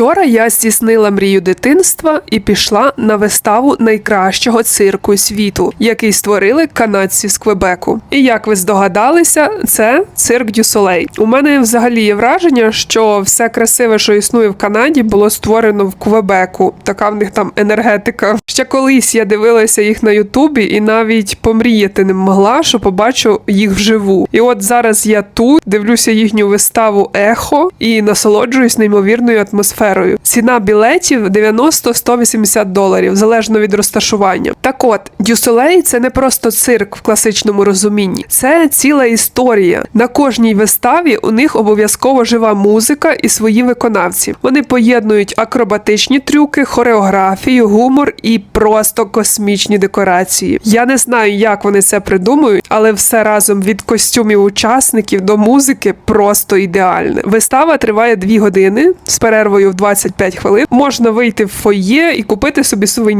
Вчора я здійснила мрію дитинства і пішла на виставу найкращого цирку світу, який створили канадці з Квебеку. І як ви здогадалися, це цирк Дю Солей. У мене взагалі є враження, що все красиве, що існує в Канаді, було створено в Квебеку. Така в них там енергетика. Ще колись я дивилася їх на Ютубі і навіть помріяти не могла, що побачу їх вживу. І от зараз я тут дивлюся їхню виставу Ехо і насолоджуюсь неймовірною атмосферою. Ціна білетів 90-180 доларів, залежно від розташування. Так от, Дюсолей це не просто цирк в класичному розумінні, це ціла історія. На кожній виставі у них обов'язково жива музика і свої виконавці. Вони поєднують акробатичні трюки, хореографію, гумор і просто космічні декорації. Я не знаю, як вони це придумують, але все разом від костюмів учасників до музики просто ідеальне. Вистава триває 2 години з перервою в 25 хвилин. Можна вийти в фойє і купити собі сувені.